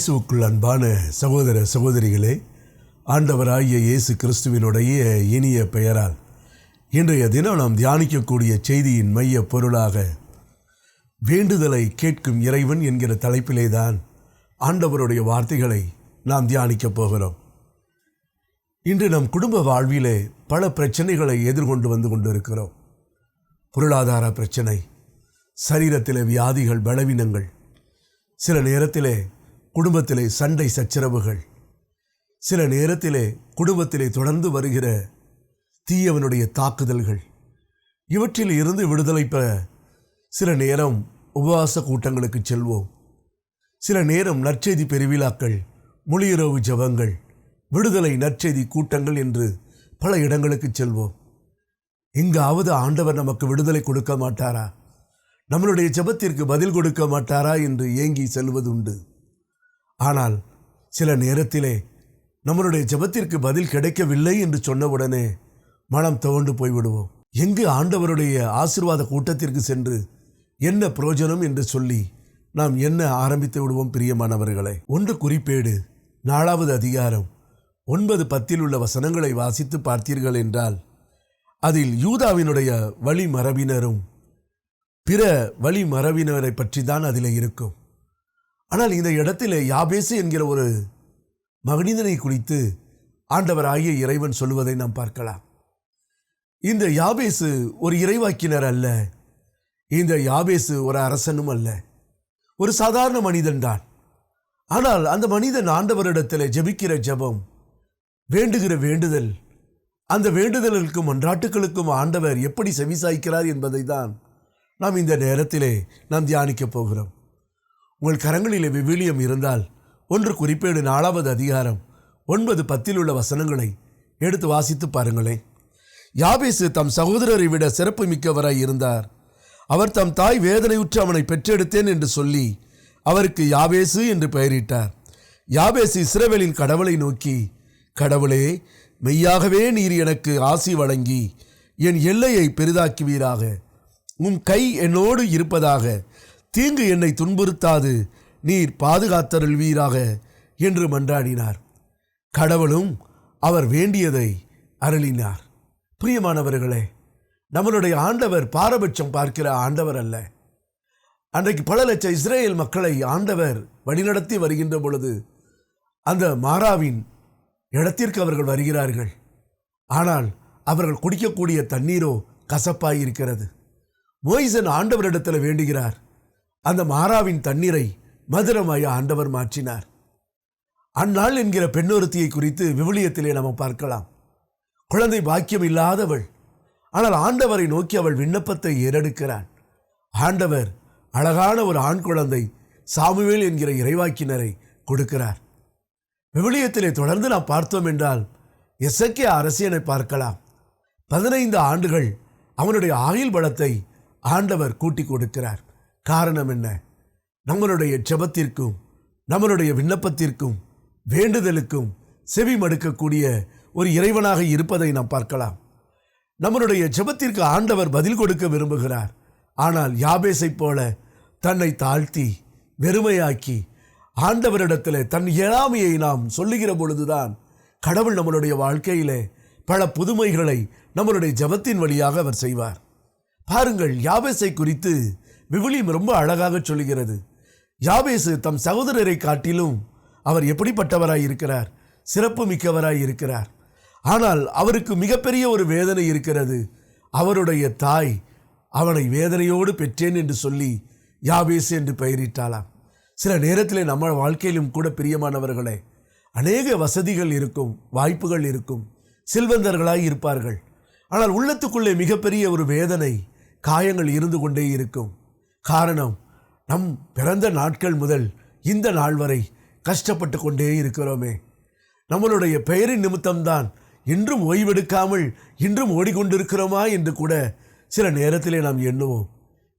இயேசுக்குள் அன்பான சகோதர சகோதரிகளே ஆண்டவராகிய இயேசு கிறிஸ்துவினுடைய இனிய பெயரால் இன்றைய தினம் நாம் தியானிக்கக்கூடிய செய்தியின் மைய பொருளாக வேண்டுதலை கேட்கும் இறைவன் என்கிற தலைப்பிலே தான் ஆண்டவருடைய வார்த்தைகளை நாம் தியானிக்கப் போகிறோம். இன்று நம் குடும்ப வாழ்விலே பல பிரச்சனைகளை எதிர்கொண்டு வந்து கொண்டிருக்கிறோம். பொருளாதார பிரச்சனை சரீரத்தில் வியாதிகள் பலவீனங்கள் சில நேரத்திலே குடும்பத்திலே சண்டை சச்சரவுகள். சில நேரத்திலே குடும்பத்திலே தொடர்ந்து வருகிற தீயவனுடைய தாக்குதல்கள். இவற்றில் இருந்து விடுதலை பெற சில நேரம் உபவாச கூட்டங்களுக்கு செல்வோம். சில நேரம் நற்செய்தி பெருவிழாக்கள் மொழியுறவு ஜபங்கள் விடுதலை நற்செய்தி கூட்டங்கள் என்று பல இடங்களுக்கு செல்வோம். எங்காவது ஆண்டவர் நமக்கு விடுதலை கொடுக்க மாட்டாரா? நம்மளுடைய ஜெபத்திற்கு பதில் கொடுக்க மாட்டாரா என்று ஏங்கி செல்வதுண்டு. ஆனால் சில நேரத்திலே நம்மளுடைய ஜெபத்திற்கு பதில் கிடைக்கவில்லை என்று சொன்னவுடனே மனம் துவண்டு போய்விடுவோம். எங்கு ஆண்டவருடைய ஆசீர்வாத கூட்டத்திற்கு சென்று என்ன பிரயோஜனம் என்று சொல்லி நாம் என்ன ஆரம்பித்து விடுவோம் பிரியமானவர்களை? ஒன்று குறிப்பேடு நாலாவது அதிகாரம் ஒன்பது பத்தில் உள்ள வசனங்களை வாசித்து பார்த்தீர்கள் என்றால் அதில் யூதாவினுடைய வழிமரபினரும் பிற வழிமரபினரை பற்றி தான் அதில் இருக்கும். ஆனால் இந்த இடத்திலே யாபேசு என்கிற ஒரு மகனிதனை குறித்து ஆண்டவராகிய இறைவன் சொல்லுவதை நாம் பார்க்கலாம். இந்த யாபேசு ஒரு இறைவாக்கினர் அல்ல. இந்த யாபேசு ஒரு அரசனும் அல்ல. ஒரு சாதாரண மனிதன்தான் ஆனால் அந்த மனிதன் ஆண்டவரிடத்தில் ஜெபிக்கிற ஜெபம் வேண்டுகிற வேண்டுதல் அந்த வேண்டுதலுக்கும் மன்றாட்டுகளுக்கும் ஆண்டவர் எப்படி செவிசாய்க்கிறார் என்பதை தான் நாம் இந்த நேரத்திலே நாம் தியானிக்கப் போகிறோம். உங்கள் கரங்களிலே விவிலியம் இருந்தால் ஒன்று குறிப்பேடு நாலாவது அதிகாரம் ஒன்பது பத்தில் உள்ள வசனங்களை எடுத்து வாசித்து பாருங்களேன் யாபேசு தம் சகோதரரை விட சிறப்பு மிக்கவராய் இருந்தார். அவர் தம் தாய் வேதனையுற்று அவனை பெற்றெடுத்தேன் என்று சொல்லி அவருக்கு யாபேசு என்று பெயரிட்டார். யாபேசு இஸ்ரவேலின் கடவுளை நோக்கி கடவுளே மெய்யாகவே நீர் எனக்கு ஆசி வழங்கி என் எல்லையை பெரிதாக்குவீராக. உம் கை என்னோடு இருப்பதாக தீங்கு என்னை துன்புறுத்தாது நீர் பாதுகாத்தருள்வீராக என்று மன்றாடினார். கடவுளும் அவர் வேண்டியதை அருளினார். பிரியமானவர்களே நம்மளுடைய ஆண்டவர் பாரபட்சம் பார்க்கிற ஆண்டவர் அல்ல. அன்றைக்கு பல லட்சம் இஸ்ரேல் மக்களை ஆண்டவர் வழிநடத்தி வருகின்ற பொழுது அந்த மாறாவின் இடத்திற்கு அவர்கள் வருகிறார்கள். ஆனால் அவர்கள் குடிக்கக்கூடிய தண்ணீரோ கசப்பாய் இருக்கிறது மோய்சன் ஆண்டவரிடத்தில் வேண்டுகிறார் அந்த மாறாவின் தண்ணீரை மதுரமாய ஆண்டவர் மாற்றினார். அந்நாள் என்கிற பெண்ணொருத்தியை குறித்து விவிலியத்திலே நாம் பார்க்கலாம். குழந்தை பாக்கியம் இல்லாதவள். ஆனால் ஆண்டவரை நோக்கி அவள் விண்ணப்பத்தை ஏறெடுக்கிறாள் ஆண்டவர் அழகான ஒரு ஆண் குழந்தை சாமுவேல் என்கிற இறைவாக்கினரை கொடுக்கிறார். விவிலியத்திலே தொடர்ந்து நாம் பார்த்தோம் என்றால் எசக்கே அரசியனை பார்க்கலாம். பதினைந்து ஆண்டுகள் அவனுடைய ஆயுள் பலத்தை ஆண்டவர் கூட்டி கொடுக்கிறார். காரணம் என்ன? நம்மளுடைய ஜெபத்திற்கும் நம்மளுடைய விண்ணப்பத்திற்கும் வேண்டுதலுக்கும் செவி மடுக்கக்கூடிய ஒரு இறைவனாக இருப்பதை நாம் பார்க்கலாம். நம்மளுடைய ஜெபத்திற்கு ஆண்டவர் பதில் கொடுக்க விரும்புகிறார். ஆனால் யாபேசைப் போல தன்னை தாழ்த்தி வெறுமையாக்கி ஆண்டவரிடத்தில் தன் இயலாமையை நாம் சொல்லுகிற பொழுதுதான் கடவுள் நம்மளுடைய வாழ்க்கையிலே பல புதுமைகளை நம்மளுடைய ஜபத்தின் வழியாக அவர் செய்வார். பாருங்கள் யாபேசை குறித்து விவிலியம் ரொம்ப அழகாக சொல்லுகிறது. யாபேசு தம் சகோதரரை காட்டிலும் அவர் எப்படிப்பட்டவராய் இருக்கிறார்? சிறப்பு மிக்கவராய் இருக்கிறார். ஆனால் அவருக்கு மிகப்பெரிய ஒரு வேதனை இருக்கிறது. அவருடைய தாய் அவனை வேதனையோடு பெற்றேன் என்று சொல்லி யாபேசு என்று பெயரிட்டாளாம். சில நேரத்தில் நம்ம வாழ்க்கையிலும் கூட பிரியமானவர்களே அநேக வசதிகள் இருக்கும் வாய்ப்புகள் இருக்கும் செல்வந்தர்களாய் இருப்பார்கள். ஆனால் உள்ளத்துக்குள்ளே மிகப்பெரிய ஒரு வேதனை காயங்கள் இருந்து கொண்டே இருக்கும். காரணம் நம் பிறந்த நாட்கள் முதல் இந்த நாள் வரை கஷ்டப்பட்டு கொண்டே இருக்கிறோமே. நம்மளுடைய பெயரின் நிமித்தம்தான் இன்றும் ஓய்வெடுக்காமல் இன்றும் ஓடிக்கொண்டிருக்கிறோமா என்று கூட சில நேரத்திலே நாம் எண்ணுவோம்.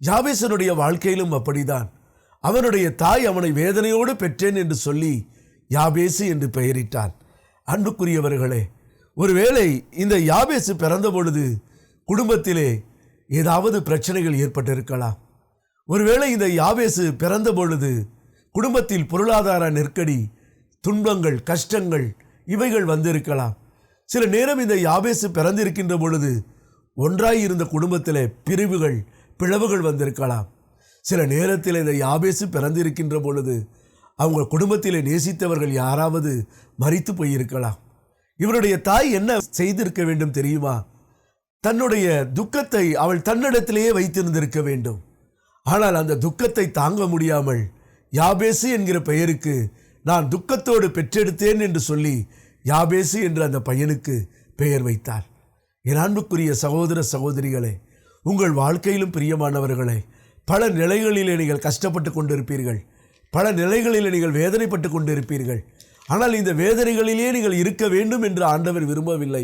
யாபேசனுடைய வாழ்க்கையிலும் அப்படிதான். அவனுடைய தாய் அவனை வேதனையோடு பெற்றேன் என்று சொல்லி யாபேசு என்று பெயரிட்டான். அன்புக்குரியவர்களே ஒருவேளை இந்த யாபேசு பிறந்த பொழுது குடும்பத்திலே ஏதாவது பிரச்சனைகள் ஏற்பட்டிருக்கலாம். ஒருவேளை இந்த யாவேசு பிறந்த பொழுது குடும்பத்தில் பொருளாதார நெருக்கடி துன்பங்கள் கஷ்டங்கள் இவைகள் வந்திருக்கலாம். சில நேரம் இந்த யாவேசு பிறந்திருக்கின்ற பொழுது ஒன்றாய் இருந்த குடும்பத்தில் பிரிவுகள் பிளவுகள் வந்திருக்கலாம். சில நேரத்தில் இந்த யாபேசு பிறந்திருக்கின்ற பொழுது அவங்க குடும்பத்தில் நேசித்தவர்கள் யாராவது மறித்து போயிருக்கலாம். இவருடைய தாய் என்ன செய்திருக்க வேண்டும் தெரியுமா? தன்னுடைய துக்கத்தை அவள் தன்னிடத்திலேயே வைத்திருந்திருக்க வேண்டும். ஆனால் அந்த துக்கத்தை தாங்க முடியாமல் யாபேசு என்கிற பெயருக்கு நான் துக்கத்தோடு பெற்றெடுத்தேன் என்று சொல்லி யாபேசு என்று அந்த பையனுக்கு பெயர் வைத்தார். என் அன்புக்குரிய சகோதர சகோதரிகளே உங்கள் வாழ்க்கையிலும் பிரியமானவர்களே பல நிலைகளிலே நீங்கள் கஷ்டப்பட்டு கொண்டிருப்பீர்கள். பல நிலைகளிலே நீங்கள் வேதனைப்பட்டு கொண்டிருப்பீர்கள். ஆனால் இந்த வேதனைகளிலே நீங்கள் இருக்க வேண்டும் என்று ஆண்டவர் விரும்பவில்லை.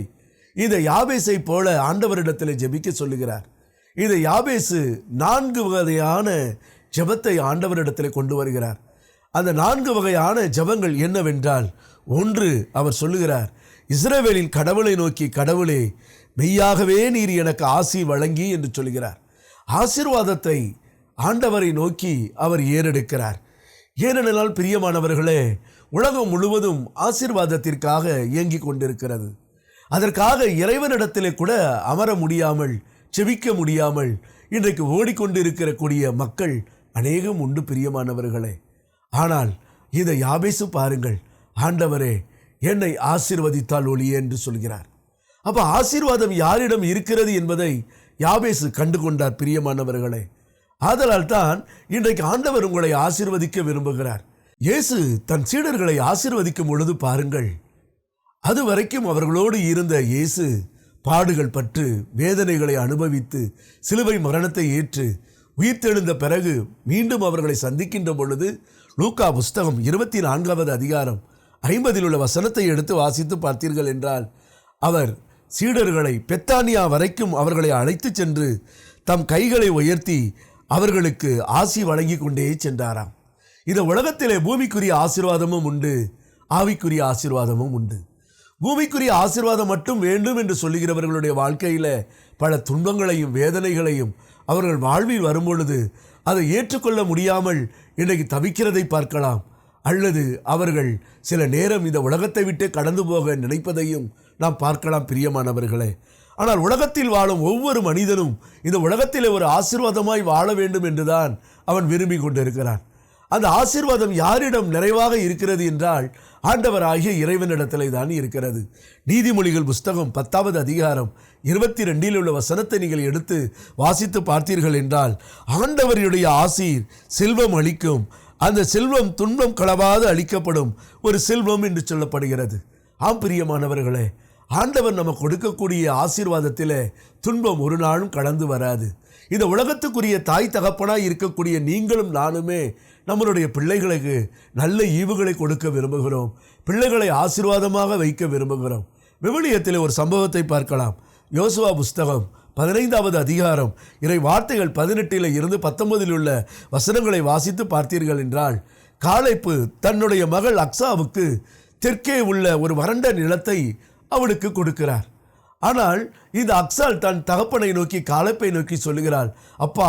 இந்த யாபேசை போல ஆண்டவரிடத்தில் ஜெபிக்க சொல்லுகிறார். இதை யாபேசு நான்கு வகையான ஜெபத்தை ஆண்டவரிடத்தில் கொண்டு வருகிறார். அந்த நான்கு வகையான ஜெபங்கள் என்னவென்றால் ஒன்று அவர் சொல்லுகிறார் இஸ்ரவேலின் கடவுளை நோக்கி கடவுளே மெய்யாகவே நீர் எனக்கு ஆசி வழங்கி என்று சொல்கிறார் ஆசீர்வாதத்தை ஆண்டவரை நோக்கி அவர் ஏறெடுக்கிறார். ஏனெனால் பிரியமானவர்களே உலகம் முழுவதும் ஆசீர்வாதத்திற்காக இயங்கிக் கொண்டிருக்கிறது. அதற்காக இறைவனிடத்திலே கூட அமர முடியாமல் செவிக்க முடியாமல் இன்றைக்கு ஓடிக்கொண்டிருக்கிற கூடிய மக்கள் அநேகம் உண்டு பிரியமானவர்களே. ஆனால் இதை யாபேசு பாருங்கள். ஆண்டவரே என்னை ஆசீர்வதித்தால் ஒளியே என்று சொல்கிறார். அப்போ ஆசீர்வாதம் யாரிடம் இருக்கிறது என்பதை யாபேசு கண்டு கொண்டார் பிரியமானவர்களே. ஆதலால் தான் இன்றைக்கு ஆண்டவர் உங்களை ஆசீர்வதிக்க விரும்புகிறார். இயேசு தன் சீடர்களை ஆசீர்வதிக்கும் பொழுது பாருங்கள். அது வரைக்கும் அவர்களோடு இருந்த இயேசு பாடுகள் பற்று வேதனைகளை அனுபவித்து சிலுவை மரணத்தை ஏற்று உயிர்த்தெழுந்த பிறகு மீண்டும் அவர்களை சந்திக்கின்ற பொழுது லூக்கா புஸ்தகம் இருபத்தி நான்காவது அதிகாரம் ஐம்பதில் உள்ள வசனத்தை எடுத்து வாசித்து பார்த்தீர்கள் என்றால் அவர் சீடர்களை பெத்தானியா வரைக்கும் அவர்களை அழைத்துச் சென்று தம் கைகளை உயர்த்தி அவர்களுக்கு ஆசி வழங்கி கொண்டே சென்றாராம். இந்த உலகத்திலே பூமிக்குரிய ஆசீர்வாதமும் உண்டு ஆவிக்குரிய ஆசீர்வாதமும் உண்டு. பூமிக்குரிய ஆசீர்வாதம் மட்டும் வேண்டும் என்று சொல்லுகிறவர்களுடைய வாழ்க்கையில் பல துன்பங்களையும் வேதனைகளையும் அவர்கள் வாழ்வில் வரும்பொழுது அதை ஏற்றுக்கொள்ள முடியாமல் இன்றைக்கு தவிக்கிறதை பார்க்கலாம். அல்லது அவர்கள் சில நேரம் இந்த உலகத்தை விட்டு கடந்து போக நினைப்பதையும் நாம் பார்க்கலாம் பிரியமானவர்களே. ஆனால் உலகத்தில் வாழும் ஒவ்வொரு மனிதனும் இந்த உலகத்தில் ஒரு ஆசிர்வாதமாய் வாழ வேண்டும் என்றுதான் அவன் விரும்பி கொண்டிருக்கிறான். அந்த ஆசீர்வாதம் யாரிடம் நிறைவாக இருக்கிறது என்றால் ஆண்டவராகிய இறைவனிடத்திலே தான் இருக்கிறது. நீதிமொழிகள் புஸ்தகம் பத்தாவது அதிகாரம் இருபத்தி ரெண்டில் உள்ள வசனத்தை நீங்கள் எடுத்து வாசித்து பார்த்தீர்கள் என்றால் ஆண்டவருடைய ஆசீர் செல்வம் அளிக்கும். அந்த செல்வம் துன்பம் களவாது அளிக்கப்படும் ஒரு செல்வம் என்று சொல்லப்படுகிறது. ஆம் பிரியமானவர்களே ஆண்டவர் நம்ம கொடுக்கக்கூடிய ஆசீர்வாதத்தில் துன்பம் ஒரு நாளும் கடந்து வராது. இந்த உலகத்துக்குரிய தாய் தகப்பனாய் இருக்கக்கூடிய நீங்களும் நானுமே நம்மளுடைய பிள்ளைகளுக்கு நல்ல ஈவுகளை கொடுக்க விரும்புகிறோம். பிள்ளைகளை ஆசீர்வாதமாக வைக்க விரும்புகிறோம். விவிலியத்தில் ஒரு சம்பவத்தை பார்க்கலாம். யோசுவா புஸ்தகம் பதினைந்தாவது அதிகாரம். இறை வார்த்தைகள் பதினெட்டில் இருந்து பத்தொன்பதில் உள்ள வசனங்களை வாசித்து பார்த்தீர்கள் என்றால் காளைப்பு தன்னுடைய மகள் அக்ஸாவுக்கு தெற்கே உள்ள ஒரு வறண்ட நிலத்தை அவனுக்கு கொடுக்கிறார். ஆனால் இந்த அக்சால் தன் தகப்பனை நோக்கி காலப்பை நோக்கி சொல்லுகிறாள் அப்பா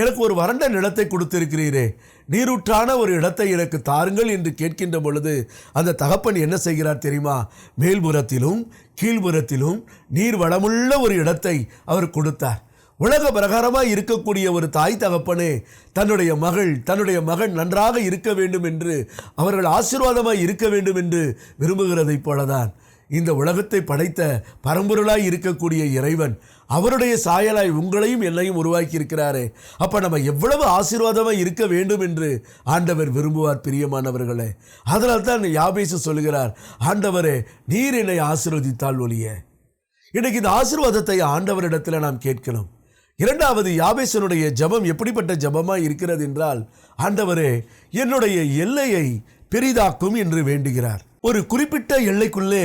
எனக்கு ஒரு வறண்ட நிலத்தை கொடுத்திருக்கிறீரே. நீரூற்றான ஒரு இடத்தை எனக்கு தாருங்கள் என்று கேட்கின்ற பொழுது அந்த தகப்பன் என்ன செய்கிறார் தெரியுமா? மேல்புறத்திலும் கீழ்புறத்திலும் நீர் வளமுள்ள ஒரு இடத்தை அவர் கொடுத்தார். உலக பிரகாரமாக இருக்கக்கூடிய ஒரு தாய் தகப்பனே தன்னுடைய மகள் தன்னுடைய மகன் நன்றாக இருக்க வேண்டும் என்று அவர்கள் ஆசீர்வாதமாக இருக்க வேண்டும் என்று விரும்புகிறதைப் போலதான். இந்த உலகத்தை படைத்த பரம்பொருளாய் இருக்கக்கூடிய இறைவன் அவருடைய சாயலாய் உங்களையும் என்னையும் உருவாக்கி இருக்கிறாரே அப்போ நம்ம எவ்வளவு ஆசீர்வாதமாக இருக்க வேண்டும் என்று ஆண்டவர் விரும்புவார் பிரியமானவர்களே. அதனால் தான் யாபேசு சொல்கிறார் ஆண்டவரே நீர் என்னை ஆசீர்வதித்தால் ஒழிய. இன்றைக்கு இந்த ஆசீர்வாதத்தை ஆண்டவரிடத்தில் நாம் கேட்கணும். இரண்டாவது யாபேசனுடைய ஜெபம் எப்படிப்பட்ட ஜபமாக இருக்கிறது என்றால் ஆண்டவரே என்னுடைய எல்லையை பெரிதாக்கும் என்று வேண்டுகிறார். ஒரு குறிப்பிட்ட எல்லைக்குள்ளே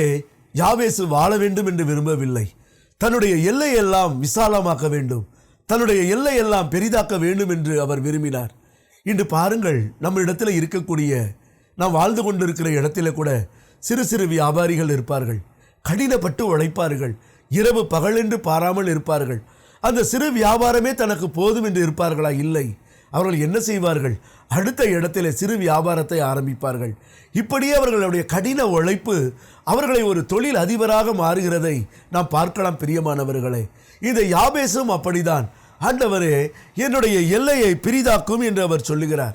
யாவேசு வாழ வேண்டும் என்று விரும்பவில்லை. தன்னுடைய எல்லையெல்லாம் விசாலமாக்க வேண்டும். தன்னுடைய எல்லையெல்லாம் பெரிதாக்க வேண்டும் என்று அவர் விரும்பினார். இன்று பாருங்கள் நம்ம இடத்துல இருக்கக்கூடிய நாம் வாழ்ந்து கொண்டிருக்கிற இடத்துல கூட சிறு சிறு வியாபாரிகள் இருப்பார்கள். கடினப்பட்டு உழைப்பார்கள். இரவு பகலென்று பாராமல் இருப்பார்கள். அந்த சிறு வியாபாரமே தனக்கு போதும் என்று இருப்பார்களா? இல்லை. அவர்கள் என்ன செய்வார்கள்? அடுத்த இடத்திலே சிறு வியாபாரத்தை ஆரம்பிப்பார்கள். இப்படியே அவர்களுடைய கடின உழைப்பு அவர்களை ஒரு தொழில் அதிபராக மாறுகிறதை நாம் பார்க்கலாம் பிரியமானவர்களே. இந்த யாபேசும் அப்படிதான். ஆண்டவரே என்னுடைய எல்லையை பிரிதாக்கும் என்று அவர் சொல்லுகிறார்.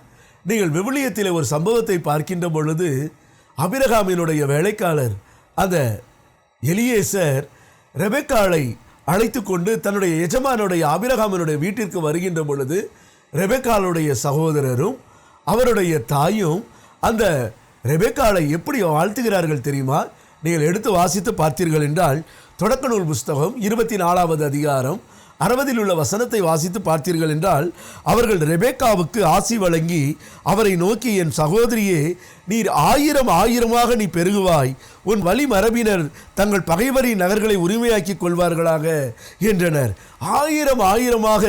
நீங்கள் விவிலியத்தில் ஒரு சம்பவத்தை பார்க்கின்ற பொழுது அபிரகாமினுடைய வேலைக்காரர் அந்த எலியேசர் ரெபெக்காலை அழைத்து கொண்டு தன்னுடைய எஜமானுடைய அபிரகாமினுடைய வீட்டிற்கு வருகின்ற பொழுது ரெபெக்காலுடைய சகோதரரும் அவருடைய தாயும் அந்த ரெபெக்காலை எப்படி வாழ்த்துகிறார்கள் தெரியுமா? நீங்கள் எடுத்து வாசித்து பார்த்தீர்கள் என்றால் தொடக்க நூல் புஸ்தகம் இருபத்தி நாலாவது அதிகாரம் அறுபதில் உள்ள வசனத்தை வாசித்து பார்த்தீர்கள் என்றால் அவர்கள் ரெபேக்காவுக்கு ஆசி வழங்கி அவரை நோக்கி என் சகோதரியே நீர் ஆயிரம் ஆயிரமாக நீ பெருகுவாய் உன் வழி மரபினர் தங்கள் பகைவரின் நகர்களை உரிமையாக்கிக் கொள்வார்களாக என்றனர். ஆயிரம் ஆயிரமாக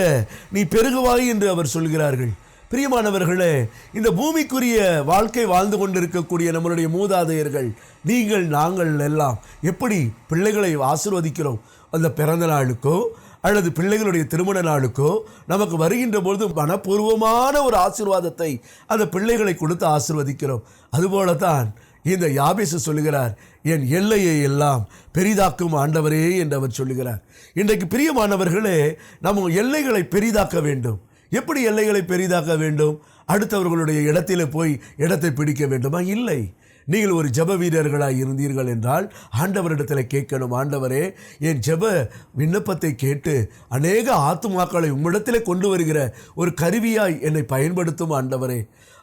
நீ பெருகுவாய் என்று அவர் சொல்கிறார்கள். பிரியமானவர்களே இந்த பூமிக்குரிய வாழ்க்கை வாழ்ந்து கொண்டிருக்கக்கூடிய நம்மளுடைய மூதாதையர்கள் நீங்கள் நாங்கள் எல்லாம் எப்படி பிள்ளைகளை ஆசிர்வதிக்கிறோம்? அந்த பிறந்த நாளுக்கோ அல்லது பிள்ளைகளுடைய திருமண நாளுக்கோ நமக்கு வருகின்ற பொழுது மனப்பூர்வமான ஒரு ஆசீர்வாதத்தை அந்த பிள்ளைகளை கொடுத்து ஆசிர்வதிக்கிறோம். அதுபோல தான் இந்த யாபேசு சொல்லுகிறார் என் எல்லையை எல்லாம் பெரிதாக்கும் ஆண்டவரே என்று அவர் சொல்லுகிறார். இன்றைக்கு பிரியமானவர்களே நம்ம எல்லைகளை பெரிதாக்க வேண்டும். எப்படி எல்லைகளை பெரிதாக்க வேண்டும்? அடுத்தவர்களுடைய இடத்திலே போய் இடத்தை பிடிக்க வேண்டுமா? இல்லை. நீங்கள் ஒரு ஜெப வீரர்களாக இருந்தீர்கள் என்றால் ஆண்டவரிடத்தில் கேட்கணும். ஆண்டவரே என் ஜெப விண்ணப்பத்தை கேட்டு அநேக ஆத்துமாக்களை உம்மிடத்திலே கொண்டு வருகிற ஒரு கருவியாய் என்னை பயன்படுத்தும் ஆண்டவரே.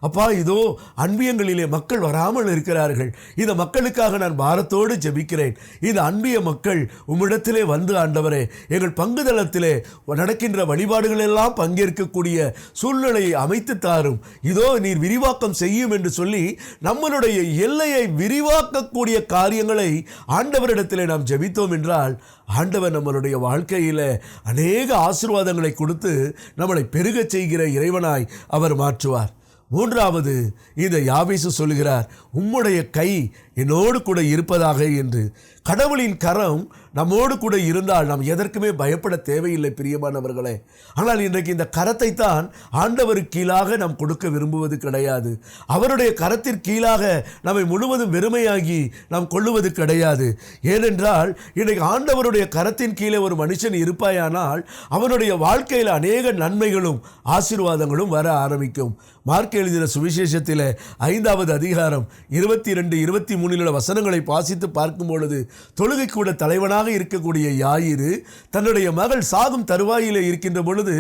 அப்பா இதோ அன்பியங்களிலே மக்கள் வராமல் இருக்கிறார்கள். இந்த மக்களுக்காக நான் பாரத்தோடு ஜெபிக்கிறேன். இந்த அன்பிய மக்கள் உம்மிடத்திலே வந்து ஆண்டவரே எங்கள் பங்குதளத்திலே நடக்கின்ற வழிபாடுகள் எல்லாம் பங்கேற்கக்கூடிய சூழ்நிலையை அமைத்து தாரும். இதோ நீர் விரிவாக்கம் செய்யும் என்று சொல்லி நம்மளுடைய எல்லையை விரிவாக்கக்கூடிய காரியங்களை ஆண்டவரிடத்திலே நாம் ஜெபித்தோம் என்றால் ஆண்டவர் நம்மளுடைய வாழ்க்கையில் அநேக ஆசிர்வாதங்களை கொடுத்து நம்மளை பெருகச் செய்கிற இறைவனாய் அவர் மாற்றுவார். மூன்றாவது இந்த யாவேசு சொல்கிறார் உம்முடைய கை என்னோடு கூட இருப்பதாக என்று. கடவுளின் கரம் நம்மோடு கூட இருந்தால் நாம் எதற்குமே பயப்பட தேவையில்லை பிரியமானவர்களே. ஆனால் இன்றைக்கு இந்த கரத்தை தான் ஆண்டவருக்கு கீழாக நாம் கொடுக்க விரும்புவது கிடையாது. அவருடைய கரத்திற்கு கீழாக நம்மை முழுவதும் வெறுமையாகி நாம் கொள்ளுவது கிடையாது. ஏனென்றால் இன்றைக்கு ஆண்டவருடைய கரத்தின் கீழே ஒரு மனுஷன் இருப்பாயானால் அவனுடைய வாழ்க்கையில் அநேக நன்மைகளும் ஆசீர்வாதங்களும் வர ஆரம்பிக்கும். மார்க் எழுதின சுவிசேஷத்தில் ஐந்தாவது அதிகாரம் இருபத்தி ரெண்டு இருபத்தி மூணிலுள்ள வசனங்களை வாசித்து பார்க்கும் பொழுது தொழுகை கூட தலைவனாக இருக்கக்கூடிய யாயிரு தன்னுடைய மகள் சாகும் தருவாயிலே இருக்கின்ற பொழுது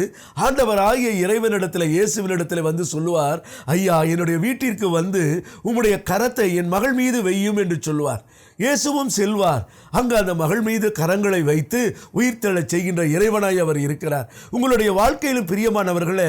ஆண்டவர் ஆகிய இறைவனிடத்தில் இயேசுவனிடத்தில் வந்து சொல்லுவார் ஐயா என்னுடைய வீட்டிற்கு வந்து உம்முடைய கரத்தை என் மகள் மீது வையும் என்று சொல்லுவார். இயேசுவும் செல்வார். அங்கு அந்த மகள் மீது கரங்களை வைத்து உயிர்த்தெழச் செய்கின்ற இறைவனாய் அவர் இருக்கிறார். உங்களுடைய வாழ்க்கையிலும் பிரியமானவர்களே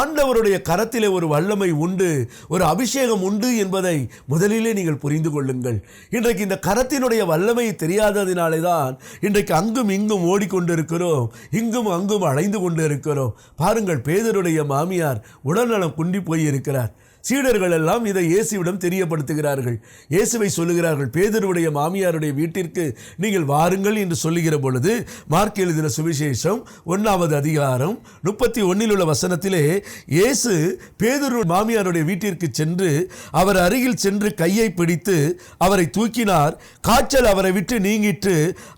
ஆண்டவருடைய கரத்திலே ஒரு வல்லமை உண்டு ஒரு அபிஷேகம் உண்டு என்பதை முதலிலே நீங்கள் புரிந்து கொள்ளுங்கள். இன்றைக்கு இந்த கரத்தினுடைய வல்லமை தெரியாததினாலே தான் இன்றைக்கு அங்கும் இங்கும் ஓடிக்கொண்டிருக்கிறோம் இங்கும் அங்கும் அலைந்து கொண்டு இருக்கிறோம் பாருங்கள் பேதருடைய மாமியார் உடல்நலம் குண்டி போய் இருக்கிறார் சீடர்கள் எல்லாம் இதை இயேசுவிடம் தெரியப்படுத்துகிறார்கள். இயேசுவை சொல்லுகிறார்கள் பேதருடைய மாமியாருடைய வீட்டிற்கு நீங்கள் வாருங்கள் என்று சொல்லுகிற பொழுது மார்க் எழுதின சுவிசேஷம் ஒன்றாவது அதிகாரம் முப்பத்தி ஒன்னில் உள்ள வசனத்திலே இயேசு பேதரு மாமியாருடைய வீட்டிற்கு சென்று அவர் அருகில் சென்று கையை பிடித்து அவரை தூக்கினார். காய்ச்சல் அவரை விட்டு நீங்கிட்டு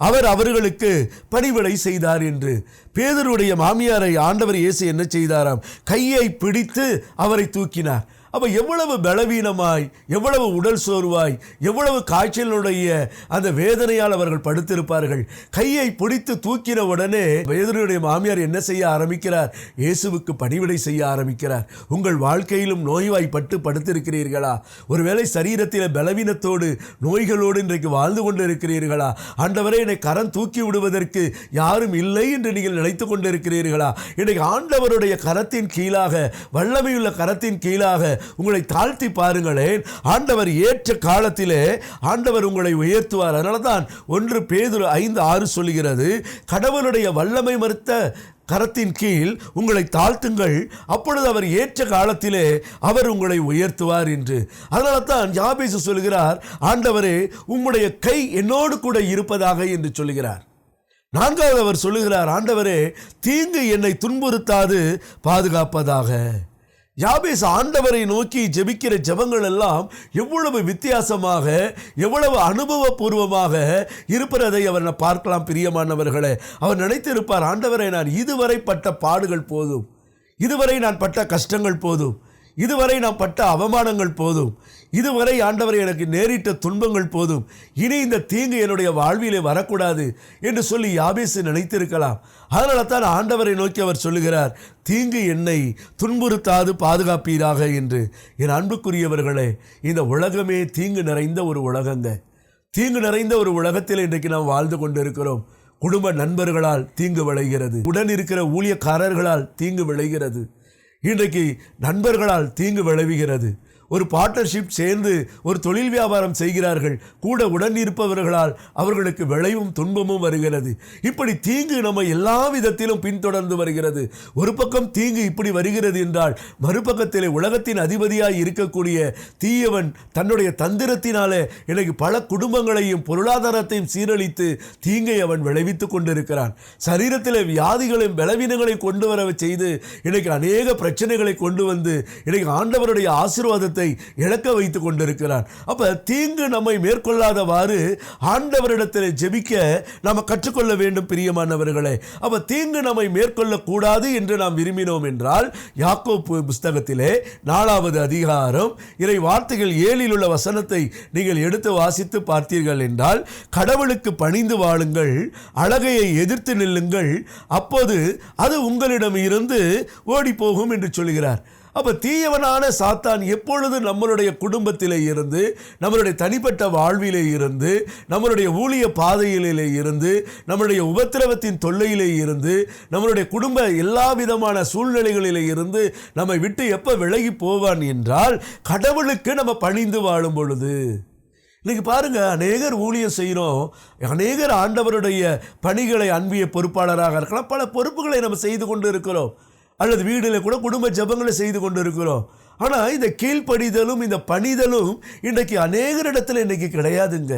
அவர் அவர்களுக்கு பணிவிடை செய்தார் என்று. பேதருடைய மாமியாரை ஆண்டவர் இயேசு என்ன செய்தாராம்? கையை பிடித்து அவரை தூக்கினார். அப்போ எவ்வளவு பலவீனமாய் எவ்வளவு உடல் சோர்வாய் எவ்வளவு காய்ச்சலுடைய அந்த வேதனையால் அவர்கள் படுத்திருப்பார்கள். கையை பிடித்து தூக்கின உடனே வேதனையுடைய மாமியார் என்ன செய்ய ஆரம்பிக்கிறார்? இயேசுவுக்கு பணிவிடை செய்ய ஆரம்பிக்கிறார். உங்கள் வாழ்க்கையிலும் நோய்வாய்ப்பட்டு படுத்திருக்கிறீர்களா? ஒருவேளை சரீரத்தில் பலவீனத்தோடு நோய்களோடு இன்றைக்கு வாழ்ந்து கொண்டு இருக்கிறீர்களா ஆண்டவரே என்னை கரம் தூக்கி விடுவதற்கு யாரும் இல்லை என்று நீங்கள் நினைத்து கொண்டிருக்கிறீர்களா? இன்றைக்கு ஆண்டவருடைய கரத்தின் கீழாக வல்லமையுள்ள கரத்தின் கீழாக உங்களை தாழ்த்தி பாருங்களேன். ஆண்டவர் ஏற்ற காலத்திலே ஆண்டவர் உங்களை உயர்த்துவார். அதனால தான் ஒன்று பேதுரு ஐந்து ஆறு சொல்லுகிறது கடவுளுடைய வல்லமை மறுத்த கரத்தின் கீழ் உங்களை தாழ்த்துங்கள். அப்பொழுது அவர் ஏற்ற காலத்திலே அவர் உங்களை உயர்த்துவார் என்று. அதனால தான் யாபேசு சொல்கிறார் ஆண்டவரே உம்முடைய கை என்னோடு கூட இருப்பதாக என்று சொல்லுகிறார். நான்காவது அவர் சொல்லுகிறார் ஆண்டவரே தீங்கு என்னை துன்புறுத்தாது பாதுகாப்பதாக. யாபேஸ் ஆண்டவரை நோக்கி ஜெபிக்கிற ஜெபங்கள் எல்லாம் எவ்வளவு வித்தியாசமாக எவ்வளவு அனுபவபூர்வமாக இருப்பதை அவர் பார்க்கலாம் பிரியமானவர்களே. அவர் நினைத்திருப்பார் ஆண்டவரை நான் இதுவரை பட்ட பாடுகள் போதும். இதுவரை நான் பட்ட கஷ்டங்கள் போதும். இதுவரை நான் பட்ட அவமானங்கள் போதும். இதுவரை ஆண்டவரை எனக்கு நேரிட்ட துன்பங்கள் போதும். இனி இந்த தீங்கு என்னுடைய வாழ்விலே வரக்கூடாது என்று சொல்லி யாபேசு நினைத்திருக்கலாம். அதனால தான் ஆண்டவரை நோக்கி அவர் சொல்லுகிறார் தீங்கு என்னை துன்புறுத்தாது பாதுகாப்பீராக என்று. என் அன்புக்குரியவர்களே இந்த உலகமே தீங்கு நிறைந்த ஒரு உலகங்க. தீங்கு நிறைந்த ஒரு உலகத்தில் இன்றைக்கு நாம் வாழ்ந்து கொண்டிருக்கிறோம். குடும்ப நண்பர்களால் தீங்கு விளைகிறது. உடன் இருக்கிற ஊழியக்காரர்களால் தீங்கு விளைகிறது. இன்றைக்கு நண்பர்களால் தீங்கு விளைவுகிறது. ஒரு பார்ட்னர்ஷிப் சேர்ந்து ஒரு தொழில் வியாபாரம் செய்கிறார்கள். கூட உடன் இருப்பவர்களால் அவர்களுக்கு விளைவும் துன்பமும் வருகிறது. இப்படி தீங்கு நம்ம எல்லா விதத்திலும் பின்தொடர்ந்து வருகிறது. ஒரு பக்கம் தீங்கு இப்படி வருகிறது என்றால் மறுபக்கத்திலே உலகத்தின் அதிபதியாய் இருக்கக்கூடிய தீயவன் தன்னுடைய தந்திரத்தினாலே எனக்கு பல குடும்பங்களையும் பொருளாதாரத்தையும் சீரழித்து தீங்கை அவன் விளைவித்துக் கொண்டிருக்கிறான். சரீரத்தில் வியாதிகளையும் பலவீனங்களையும் கொண்டு வர செய்து இன்னைக்கு அநேக பிரச்சனைகளை கொண்டு வந்து இன்னைக்கு ஆண்டவருடைய ஆசீர்வாதத்தை இழக்க வைத்து கொண்டிருக்கிறான். அப்ப தீங்கு நம்மை மேற்கொள்ளாதவாறு ஆண்டவரிடத்தில் ஜெபிக்க நாம் கற்றுக்கொள்ள வேண்டும் பிரியமானவர்களே. அப்போ தீங்கு நம்மை மேற்கொள்ளக்கூடாது என்று நாம் விரும்பினோம் என்றால் யாக்கோ புஸ்தகத்திலே நாலாவது அதிகாரம் இறை வார்த்தைகள் ஏழில் உள்ள வசனத்தை நீங்கள் எடுத்து வாசித்து பார்த்தீர்கள் என்றால் கடவுளுக்கு பணிந்து வாழுங்கள் அழகையை எதிர்த்து நில்லுங்கள் அப்போது அது உங்களிடம் இருந்து ஓடி போகும் என்று சொல்கிறார். அப்போ தீயவனான சாத்தான் எப்பொழுது நம்மளுடைய குடும்பத்திலே இருந்து நம்மளுடைய தனிப்பட்ட வாழ்விலே இருந்து நம்மளுடைய ஊழிய பாதையிலே இருந்து நம்மளுடைய உபத்திரவத்தின் தொல்லையிலே இருந்து நம்மளுடைய குடும்ப எல்லா விதமான சூழ்நிலைகளிலே இருந்து நம்மை விட்டு எப்போ விலகி போவான் என்றால் கடவுளுக்கு நம்ம பணிந்து வாழும் பொழுது. இன்னைக்கு பாருங்கள் அநேகர் ஊழியம் செய்கிறோம். அநேகர் ஆண்டவருடைய பணிகளை அன்பிய பொறுப்பாளராக இருக்கலாம். பல பொறுப்புகளை நம்ம செய்து கொண்டு இருக்கிறோம். அல்லது வீடில் கூட குடும்ப ஜெபங்களை செய்து கொண்டு இருக்கிறோம் ஆனால் இந்த கீழ்ப்படிதலும் இந்த பணிதலும் இன்றைக்கு இடத்துல இன்னைக்கு கிடையாதுங்க.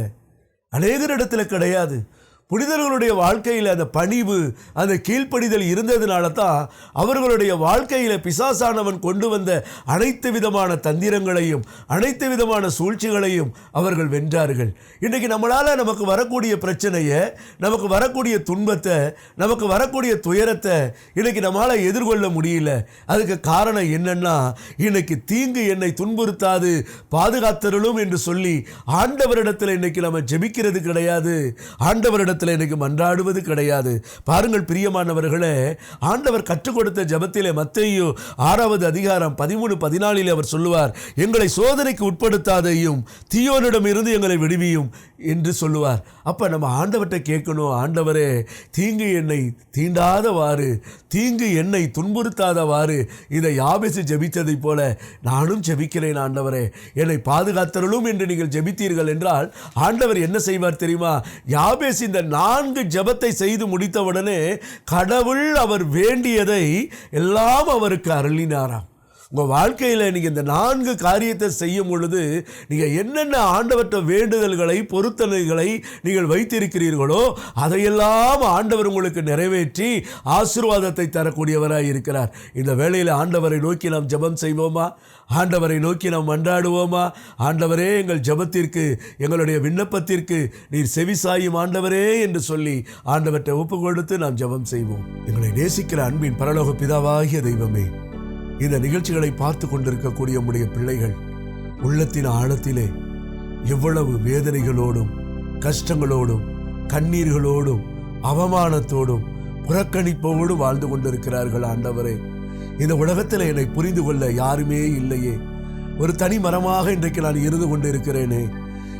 அநேகரிடத்துல கிடையாது. புனிதர்களுடைய வாழ்க்கையில் அந்த பணிவு அந்த கீழ்ப்படிதல் இருந்ததுனால தான் அவர்களுடைய வாழ்க்கையில் பிசாசானவன் கொண்டு வந்த அனைத்து விதமான தந்திரங்களையும் அனைத்து விதமான சூழ்ச்சிகளையும் அவர்கள் வென்றார்கள். இன்றைக்கு நம்மளால் நமக்கு வரக்கூடிய பிரச்சனையை நமக்கு வரக்கூடிய துன்பத்தை நமக்கு வரக்கூடிய துயரத்தை இன்னைக்கு நம்மளால் எதிர்கொள்ள முடியல. அதுக்கு காரணம் என்னன்னா இன்னைக்கு தீங்கு என்னை துன்புறுத்தாது பாதுகாத்தருளும் என்று சொல்லி ஆண்டவரிடத்தில் இன்னைக்கு நம்ம ஜெபிக்கிறது கிடையாது. ஆண்டவரிடத்தில் இன்னைக்கு மன்றாடுவது கிடையாது. பாருங்கள் பிரியமானவர்களே ஆண்டவர் கற்றுக் கொடுத்த ஜபத்திலே மத்தையோ ஆறாவது அதிகாரம் பதிமூணு பதினாலில் அவர் சொல்லுவார் எங்களை சோதனைக்கு உட்படுத்தாதையும் தீயோனிடம் இருந்து எங்களை விடுவியும் என்று சொல்லுவார். அப்போ நம்ம ஆண்டவர்கிட்ட கேட்கணும் ஆண்டவரே தீங்கு என்னை தீண்டாதவாறு தீங்கு என்னை துன்புறுத்தாதவாறு இதை யாபேசு ஜபித்ததைப் போல நானும் ஜபிக்கிறேன் ஆண்டவரே. என்னை பாதுகாத்தருளும் என்று நீங்கள் ஜபித்தீர்கள் என்றால் ஆண்டவர் என்ன செய்வார் தெரியுமா? யாபேஸ் இந்த நான்கு ஜெபத்தை செய்து முடித்தவுடனே கடவுள் அவர் வேண்டியதை எல்லாம் அவருக்கு அருளினாராம். உங்கள் வாழ்க்கையில் நீங்கள் இந்த நான்கு காரியத்தை செய்யும் பொழுது நீங்கள் என்னென்ன ஆண்டவற்ற வேண்டுதல்களை பொருத்தனைகளை நீங்கள் வைத்திருக்கிறீர்களோ அதையெல்லாம் ஆண்டவர் உங்களுக்கு நிறைவேற்றி ஆசீர்வாதத்தை தரக்கூடியவராக இருக்கிறார். இந்த வேளையில் ஆண்டவரை நோக்கி நாம் ஜெபம் செய்வோமா? ஆண்டவரை நோக்கி நாம் மன்றாடுவோமா? ஆண்டவரே எங்கள் ஜெபத்திற்கு எங்களுடைய விண்ணப்பத்திற்கு நீர் செவிசாயும் ஆண்டவரே என்று சொல்லி ஆண்டவற்றை ஒப்பு கொடுத்து நாம் ஜெபம் செய்வோம். எங்களை நேசிக்கிற அன்பின் பரலோக பிதாவாகிய தெய்வமே இந்த நிகழ்ச்சிகளை பார்த்து கொண்டிருக்கக்கூடிய உடைய பிள்ளைகள் உள்ளத்தின் ஆழத்திலே எவ்வளவு வேதனைகளோடும் கஷ்டங்களோடும் கண்ணீர்களோடும் அவமானத்தோடும் புறக்கணிப்போடு வாழ்ந்து கொண்டிருக்கிறார்கள் ஆண்டவரே. இந்த உலகத்தில் என்னை புரிந்து கொள்ள யாருமே இல்லையே. ஒரு தனி மரமாக இன்றைக்கு நான் இருந்து கொண்டிருக்கிறேனே.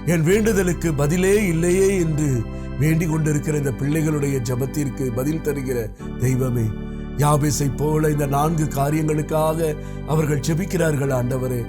என் வேண்டுதலுக்கு பதிலே இல்லையே என்று வேண்டிக் கொண்டிருக்கிற இந்த பிள்ளைகளுடைய ஜபத்திற்கு பதில் தருகிற தெய்வமே யாபேசை போல இந்த நான்கு காரியங்களுக்காக அவர்கள் செபிக்கிறார்கள் ஆண்டவரே.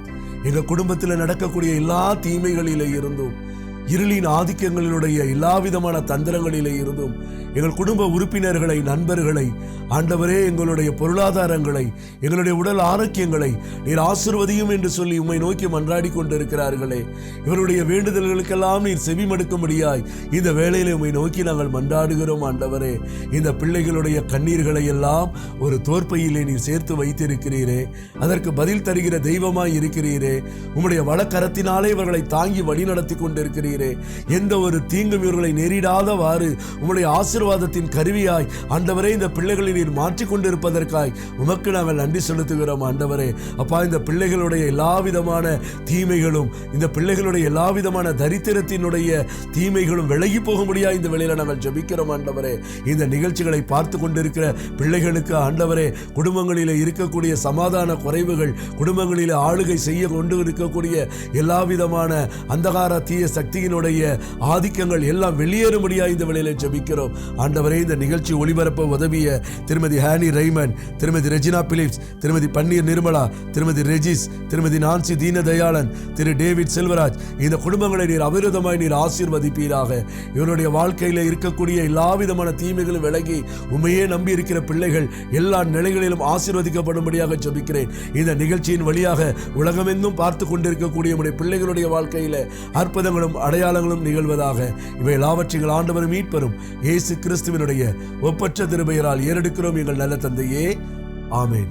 எங்க குடும்பத்தில் நடக்கக்கூடிய எல்லா தீமைகளிலே இருந்தும் இருளின் ஆதிக்கங்களினுடைய எல்லா விதமான தந்திரங்களிலே இருந்தும் எங்கள் குடும்ப உறுப்பினர்களை நண்பர்களை ஆண்டவரே எங்களுடைய பொருளாதாரங்களை எங்களுடைய உடல் ஆரோக்கியங்களை நீர் ஆசிர்வதியும் என்று சொல்லி உம்மை நோக்கி மன்றாடி கொண்டிருக்கிறார்களே. இவருடைய வேண்டுதல்களுக்கெல்லாம் நீர் செவி மடுக்கும்படியாய் இந்த வேளையில் உம்மை நோக்கி நாங்கள் மன்றாடுகிறோம் ஆண்டவரே. இந்த பிள்ளைகளுடைய கண்ணீர்களை எல்லாம் ஒரு தோற்பையிலே நீர் சேர்த்து வைத்திருக்கிறீரே. அதற்கு பதில் தருகிற தெய்வமாய் இருக்கிறீரே. உம்முடைய வழக்கரத்தினாலே இவர்களை தாங்கி வழிநடத்தி கொண்டிருக்கிறீரே. எந்த ஒரு தீங்கும் இவர்களை நேரிடாதவாறு உம்முடைய ஆசீர்வாதத்தின் கருவியாய் ஆண்டவரே இந்த பிள்ளைகளை நீர் மாற்றிக் கொண்டிருப்பதற்காய் உமக்கு நாங்கள் நன்றி செலுத்துகிறோம் ஆண்டவரே. அப்பா இந்த பிள்ளைகளுடைய எல்லா விதமான தீமைகளும் இந்த பிள்ளைகளுடைய எல்லா விதமான தரித்திரத்தினுடைய தீமைகளும் விலகி போக முடியா இந்த வேளையில நாங்கள் ஜபிக்கிறோம் ஆண்டவரே. இந்த நிகழ்ச்சிகளை பார்த்து கொண்டிருக்கிற பிள்ளைகளுக்கு ஆண்டவரே குடும்பங்களில் இருக்கக்கூடிய சமாதான குறைவுகள் குடும்பங்களில் ஆளுகை செய்ய கொண்டு இருக்கக்கூடிய எல்லா விதமான அந்தகார தீய சக்தியினுடைய ஆதிக்கங்கள் எல்லாம் வெளியேறும்படியா இந்த வேளையில ஜபிக்கிறோம். ஆண்டவரே இந்த நிகழ்ச்சி ஒளிபரப்ப உதவிய திருமதி ஹானி ரைமன் திருமதி ரெஜினா பிலிப்ஸ் திருமதி பன்னீர் நிர்மலா திருமதி ரெஜிஸ் திருமதி நான்சி தீனதயாளன் திரு டேவிட் செல்வராஜ் இந்த குடும்பங்களை நீர் அவிரோதமாய் நீர் ஆசீர்வதிப்பீராக. இவருடைய வாழ்க்கையில் இருக்கக்கூடிய எல்லா விதமான தீமைகளும் விலகி உண்மையே நம்பி இருக்கிற பிள்ளைகள் எல்லா நிலைகளிலும் ஆசீர்வதிக்கப்படும்படியாக ஜபிக்கிறேன். இந்த நிகழ்ச்சியின் வழியாக உலகமெங்கும் பார்த்து கொண்டிருக்கக்கூடிய உடைய பிள்ளைகளுடைய வாழ்க்கையில் அற்புதங்களும் அடையாளங்களும் நிகழ்வதாக. இவை எல்லாவற்றையும் ஆண்டவரும் மீட்பரும். இயேசு கிறிஸ்துவனுடைய ஒப்பற்ற திருமையரால் ஏறெடுக்கிறோம் எங்கள் நல்ல தந்தையே. ஆமேன்.